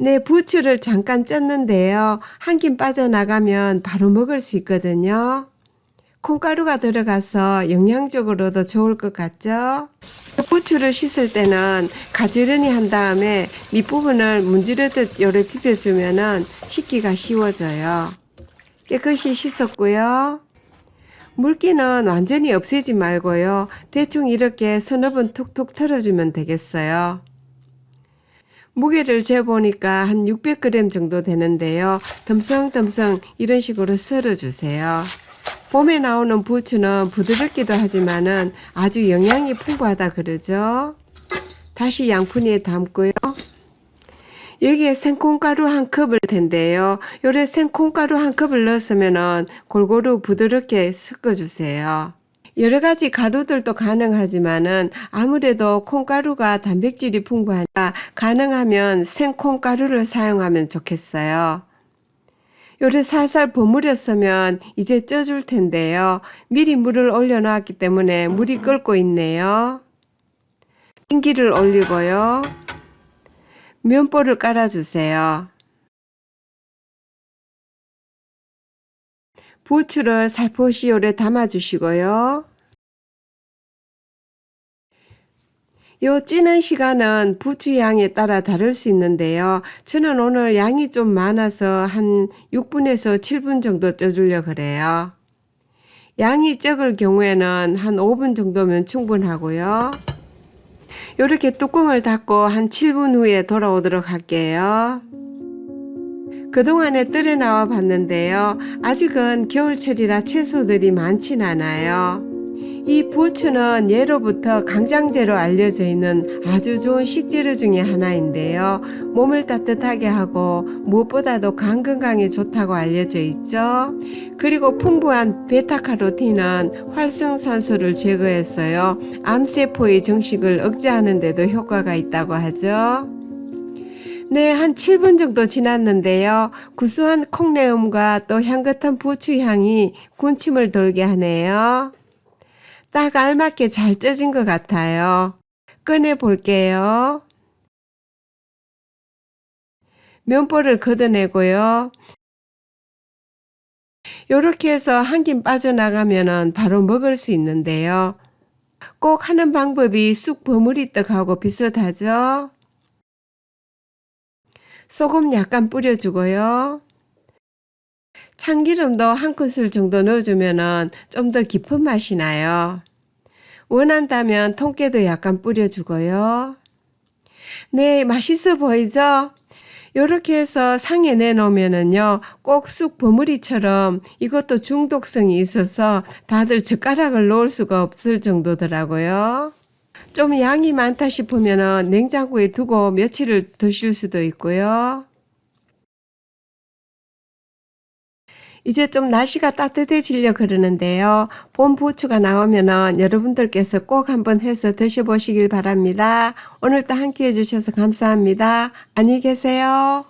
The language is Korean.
네, 부추를 잠깐 쪘는데요. 한 김 빠져나가면 바로 먹을 수 있거든요. 콩가루가 들어가서 영양적으로도 좋을 것 같죠? 부추를 씻을 때는 가지런히 한 다음에 밑부분을 문지르듯 요래 비벼주면은 씻기가 쉬워져요. 깨끗이 씻었고요. 물기는 완전히 없애지 말고요. 대충 이렇게 서너 번 툭툭 털어주면 되겠어요. 무게를 재보니까 한 600g 정도 되는데요. 덤성덤성 이런 식으로 썰어주세요. 봄에 나오는 부추는 부드럽기도 하지만은 아주 영양이 풍부하다 그러죠. 다시 양푼에 담고요. 여기에 생콩가루 한 컵을 텐데요. 요래 생콩가루 한 컵을 넣었으면은 골고루 부드럽게 섞어주세요. 여러 가지 가루들도 가능하지만은 아무래도 콩가루가 단백질이 풍부 가능하면 생콩 가루를 사용하면 좋겠어요. 요래 살살 버무렸으면 이제 쪄줄 텐데요. 미리 물을 올려놨기 때문에 물이 끓고 있네요. 찜기를 올리고요. 면보를 깔아주세요. 부추를 살포시 오래 담아주시고요. 요 찌는 시간은 부추 양에 따라 다를 수 있는데요. 저는 오늘 양이 좀 많아서 한 6분에서 7분 정도 쪄주려 그래요. 양이 적을 경우에는 한 5분 정도면 충분하고요. 이렇게 뚜껑을 닫고 한 7분 후에 돌아오도록 할게요. 그동안에 뜰에 나와 봤는데요. 아직은 겨울철이라 채소들이 많진 않아요. 이 부추는 예로부터 강장제로 알려져 있는 아주 좋은 식재료 중에 하나인데요. 몸을 따뜻하게 하고 무엇보다도 간 건강에 좋다고 알려져 있죠. 그리고 풍부한 베타카로틴은 활성산소를 제거해서요. 암세포의 정식을 억제하는 데도 효과가 있다고 하죠. 네, 한 7분 정도 지났는데요. 구수한 콩내음과 또 향긋한 부추 향이 군침을 돌게 하네요. 딱 알맞게 잘 쪄진 것 같아요. 꺼내 볼게요. 면보를 걷어내고요. 요렇게 해서 한 김 빠져나가면은 바로 먹을 수 있는데요. 꼭 하는 방법이 쑥 버무리 떡하고 비슷하죠? 소금 약간 뿌려주고요. 참기름도 한 큰술 정도 넣어주면 좀 더 깊은 맛이 나요. 원한다면 통깨도 약간 뿌려주고요. 네, 맛있어 보이죠? 이렇게 해서 상에 내놓으면은요, 꼭 쑥 버무리처럼 이것도 중독성이 있어서 다들 젓가락을 놓을 수가 없을 정도더라고요. 좀 양이 많다 싶으면은 냉장고에 두고 며칠을 드실 수도 있고요. 이제 좀 날씨가 따뜻해지려 그러는데요. 봄 부추가 나오면은 여러분들께서 꼭 한번 해서 드셔보시길 바랍니다. 오늘도 함께 해주셔서 감사합니다. 안녕히 계세요.